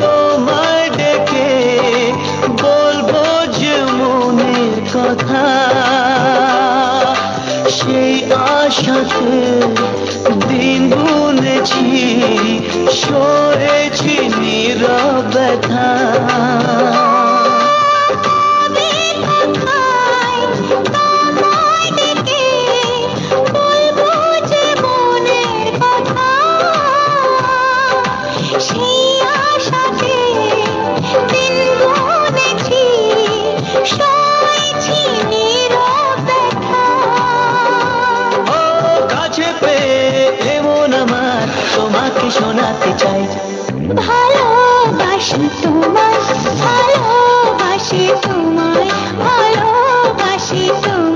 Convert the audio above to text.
তোমায় ডেকে বলব যে মনের কথা। সেই আশাতে দিন গুনেছি সরেছি নীরব ব্যথা। তোমাকে শোনাতে চাই। ভালোবাসি তোমায় ভালোবাসি তোমায় ভালোবাসি তোমায়।